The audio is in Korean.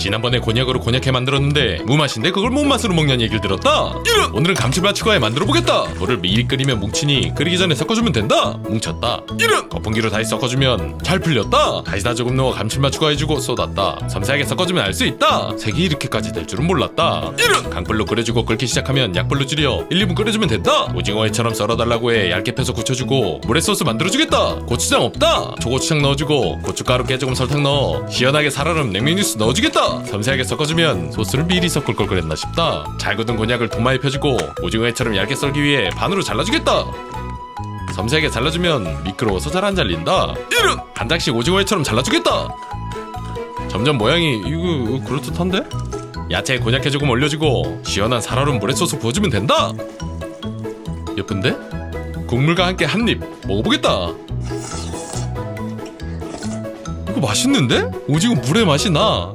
지난번에 곤약으로 곤약해 만들었는데 무맛인데 그걸 못 맛으로 먹냐는 얘기를 들었다. 이런! 오늘은 감칠맛 추가해 만들어 보겠다. 물을 미리 끓이면 뭉치니 끓이기 전에 섞어주면 된다. 뭉쳤다. 이런! 거품기로 다시 섞어주면 잘 풀렸다. 다시 다 조금 넣어 감칠맛 추가해주고 쏟았다. 섬세하게 섞어주면 알 수 있다. 색이 이렇게까지 될 줄은 몰랐다. 이런! 강불로 끓여주고 끓기 시작하면 약불로 줄여 1, 2분 끓여주면 된다. 오징어회처럼 썰어달라고 해 얇게 펴서 굳혀주고 물에 소스 만들어주겠다. 고추장 없다. 초고추장 넣어주고 고춧가루 깨 조금 설탕 넣어 시원하게 살얼음 냉면 뉴스 넣어주겠다 섬세하게 섞어주면 소스를 미리 섞을 걸 그랬나 싶다. 잘 굳은 곤약을 도마에 펴주고 오징어회처럼 얇게 썰기 위해 반으로 잘라주겠다. 섬세하게 잘라주면 미끄러워서 잘 안 잘린다. 이런 한 장씩 오징어회처럼 잘라주겠다. 점점 모양이 이거 그럴듯한데? 야채에 곤약해 조금 올려주고 시원한 살얼음 물에 소스 부어주면 된다. 예쁜데? 국물과 함께 한 입 먹어보겠다. 이거 맛있는데? 오징어 물의 맛이 나